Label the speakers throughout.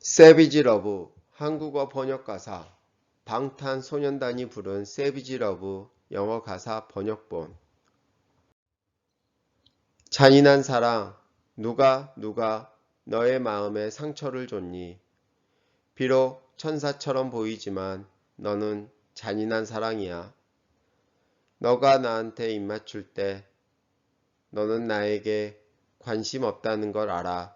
Speaker 1: 세비지 러브 한국어 번역 가사 방탄소년단이 부른 세비지 러브 영어 가사 번역본. 잔인한 사랑 누가 누가 너의 마음에 상처를 줬니? 비록 천사처럼 보이지만 너는 잔인한 사랑이야. 너가 나한테 입맞출 때 너는 나에게 관심 없다는 걸 알아.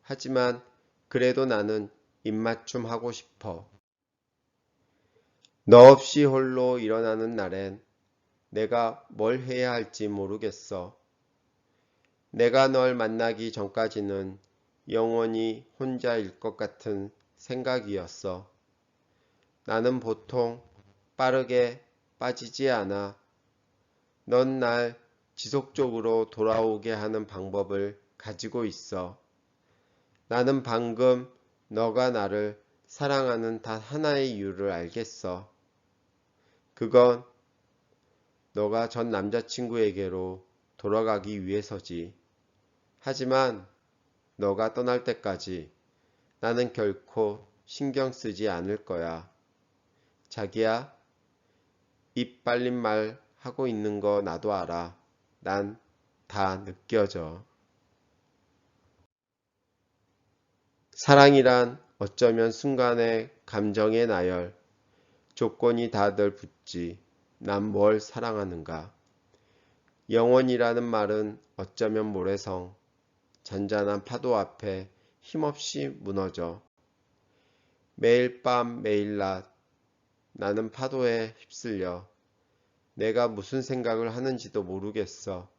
Speaker 1: 하지만 그래도 나는 입맞춤 하고 싶어. 너 없이 홀로 일어나는 날엔 내가 뭘 해야 할지 모르겠어. 내가 널 만나기 전까지는 영원히 혼자일 것 같은 생각이었어. 나는 보통 빠르게 빠지지 않아. 넌 날 지속적으로 돌아오게 하는 방법을 가지고 있어. 나는 방금 너가 나를 사랑하는 단 하나의 이유를 알겠어. 그건 너가 전 남자친구에게로 돌아가기 위해서지. 하지만 너가 떠날 때까지 나는 결코 신경 쓰지 않을 거야. 자기야, 입 빨린 말 하고 있는 거 나도 알아. 난 다 느껴져. 사랑이란 어쩌면 순간의 감정의 나열, 조건이 다들 붙지. 난 뭘 사랑하는가. 영원이라는 말은 어쩌면 모래성, 잔잔한 파도 앞에 힘없이 무너져. 매일 밤 매일 낮 나는 파도에 휩쓸려. 내가 무슨 생각을 하는지도 모르겠어.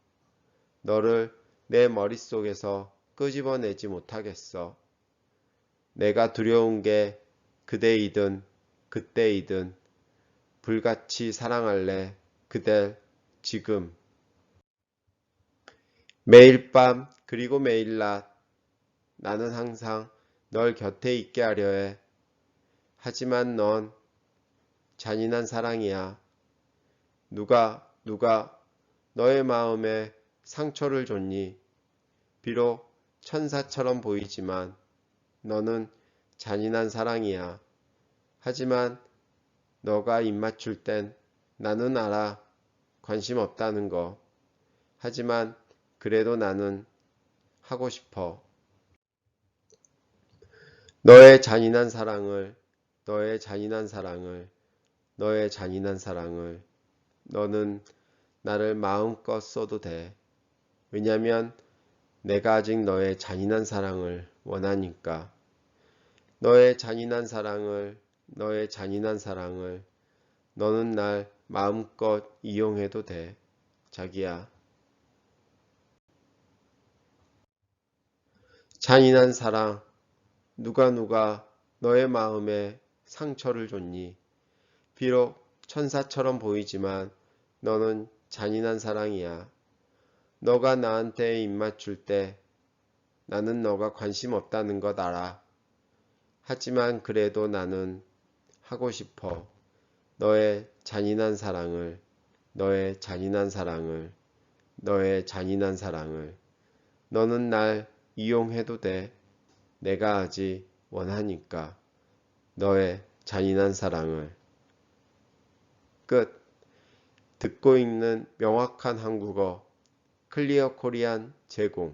Speaker 1: 너를 내 머릿속에서 끄집어내지 못하겠어. 내가 두려운 게 그대이든 그때이든 불같이 사랑할래 그댈 지금 매일 밤 그리고 매일 낮 나는 항상 널 곁에 있게 하려 해. 하지만 넌 잔인한 사랑이야. 누가 누가 너의 마음에 상처를 줬니? 비록 천사처럼 보이지만 너는 잔인한 사랑이야. 하지만 너가 입맞출 땐 나는 알아. 관심 없다는 거. 하지만 그래도 나는 하고 싶어. 너의 잔인한 사랑을, 너의 잔인한 사랑을, 너의 잔인한 사랑을, 너는 나를 마음껏 써도 돼. 왜냐면 내가 아직 너의 잔인한 사랑을 원하니까. 너의 잔인한 사랑을, 너의 잔인한 사랑을, 너는 날 마음껏 이용해도 돼. 자기야. 잔인한 사랑, 누가 누가 너의 마음에 상처를 줬니? 비록 천사처럼 보이지만 너는 잔인한 사랑이야. 너가 나한테 입맞출 때 나는 너가 관심 없다는 것 알아. 하지만 그래도 나는 하고 싶어. 너의 잔인한 사랑을, 너의 잔인한 사랑을, 너의 잔인한 사랑을. 너는 날 이용해도 돼. 내가 아직 원하니까. 너의 잔인한 사랑을. 끝. 듣고 있는 명확한 한국어 클리어 코리안 제공